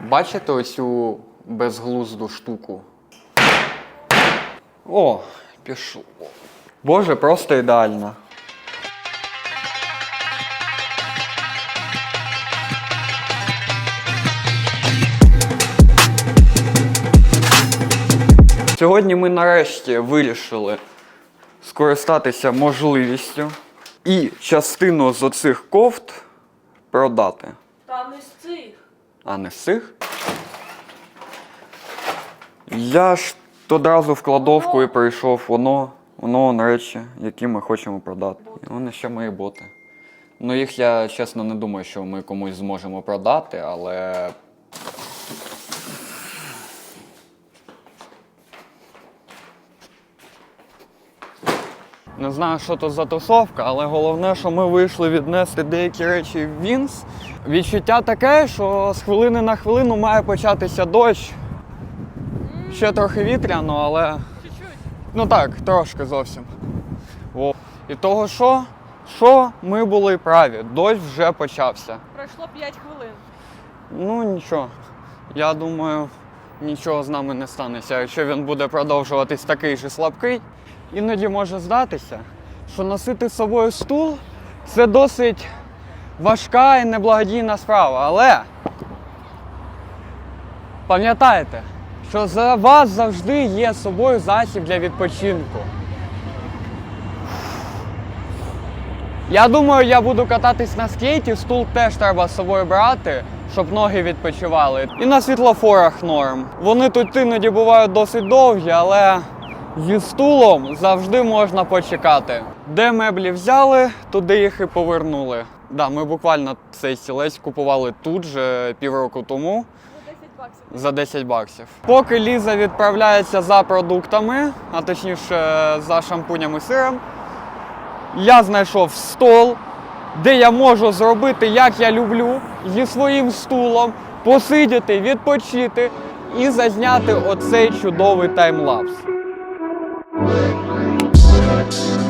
Бачите оцю безглузду штуку? О, пішло. Боже, просто ідеально. Сьогодні ми нарешті вирішили скористатися можливістю і частину з оцих кофт продати. Та не з цих. А не з. Я ж одразу в кладовку і прийшов воно, воно на речі, які ми хочемо продати. Вони ще мої боти. Ну їх я чесно не думаю, що ми комусь зможемо продати, але. Не знаю, що то за тусовка, але головне, що ми вийшли віднести деякі речі в Вінс. Відчуття таке, що з хвилини на хвилину має початися дощ. Ще трохи вітряно, але. Ну так, трошки зовсім. Во. І того що? Що ми були праві, дощ вже почався. Пройшло 5 хвилин. Ну нічого. Я думаю, нічого з нами не станеться, якщо він буде продовжуватись такий же слабкий. Іноді може здатися, що носити з собою стул це досить важка і неблагодійна справа. Але пам'ятайте, що за вас завжди є з собою засіб для відпочинку. Я думаю, я буду кататись на скейті, стул теж треба з собою брати, щоб ноги відпочивали. І на світлофорах норм. Вони тут іноді бувають досить довгі, але зі стулом завжди можна почекати. Де меблі взяли, туди їх і повернули. Да, ми буквально цей стілець купували тут же півроку тому За 10 баксів. баксів. Поки Ліза відправляється за продуктами, а точніше за шампунем і сиром, я знайшов стол, де я можу зробити, як я люблю, зі своїм стулом, посидіти, відпочити і зазняти оцей чудовий таймлапс. Thank